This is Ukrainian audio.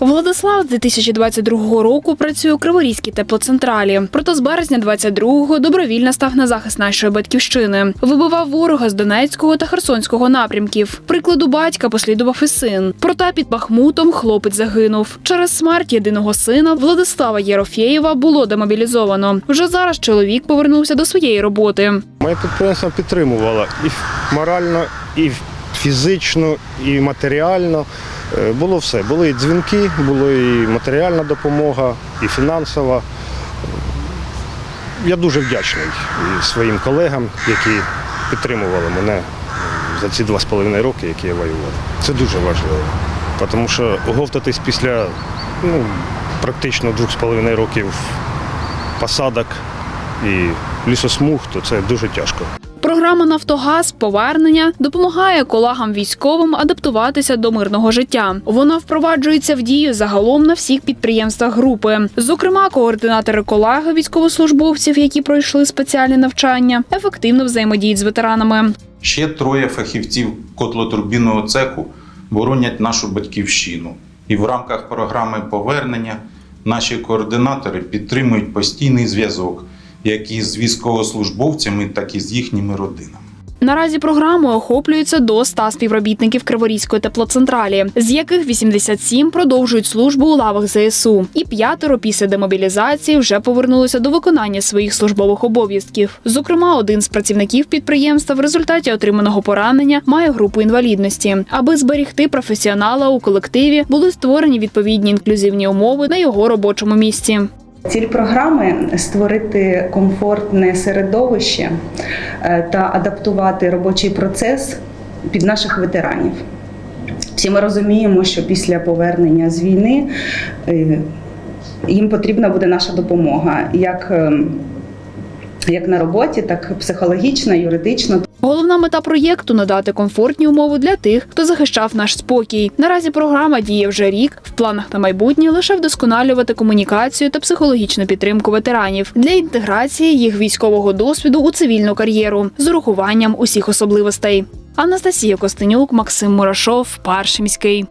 Владислав з 2022 року працює у Криворізькій теплоцентралі. Проте з березня 22-го добровільно став на захист нашої батьківщини. Вибивав ворога з Донецького та Херсонського напрямків. Прикладу батька послідував і син. Проте під Бахмутом хлопець загинув. Через смерть єдиного сина Владислава Єрофєєва було демобілізовано. Вже зараз чоловік повернувся до своєї роботи. Моє підприємство підтримувало і морально, і фізично, і матеріально. Е, Було все. Були і дзвінки, була і матеріальна допомога, і фінансова. Я дуже вдячний своїм колегам, які підтримували мене за ці два з половиною роки, які я воював. Це дуже важливо, тому що оговтатись після ну, практично двох з половиною років посадок і лісосмуг, то це дуже тяжко. Програма Нафтогаз повернення допомагає колегам військовим адаптуватися до мирного життя. Вона впроваджується в дію загалом на всіх підприємствах групи. Зокрема, координатори колеги військовослужбовців, які пройшли спеціальні навчання, ефективно взаємодіють з ветеранами. Ще троє фахівців котлотурбінного цеху боронять нашу батьківщину. І в рамках програми повернення наші координатори підтримують постійний зв'язок як із військовослужбовцями, так і з їхніми родинами. Наразі програмою охоплюється до 100 співробітників Криворізької теплоцентралі, з яких 87 продовжують службу у лавах ЗСУ, і п'ятеро після демобілізації вже повернулися до виконання своїх службових обов'язків. Зокрема, один з працівників підприємства в результаті отриманого поранення має групу інвалідності. Аби зберігти професіонала у колективі, були створені відповідні інклюзивні умови на його робочому місці. Ціль програми створити комфортне середовище е, та адаптувати робочий процес під наших ветеранів. Всі ми розуміємо, що після повернення з війни е, їм потрібна буде наша допомога, як, е, як на роботі, так і психологічна, юридична. Головна мета проєкту надати комфортні умови для тих, хто захищав наш спокій. Наразі програма діє вже рік. В планах на майбутнє лише вдосконалювати комунікацію та психологічну підтримку ветеранів для інтеграції їх військового досвіду у цивільну кар'єру з урахуванням усіх особливостей. Анастасія Костенюк, Максим Мурашов, Перший міський.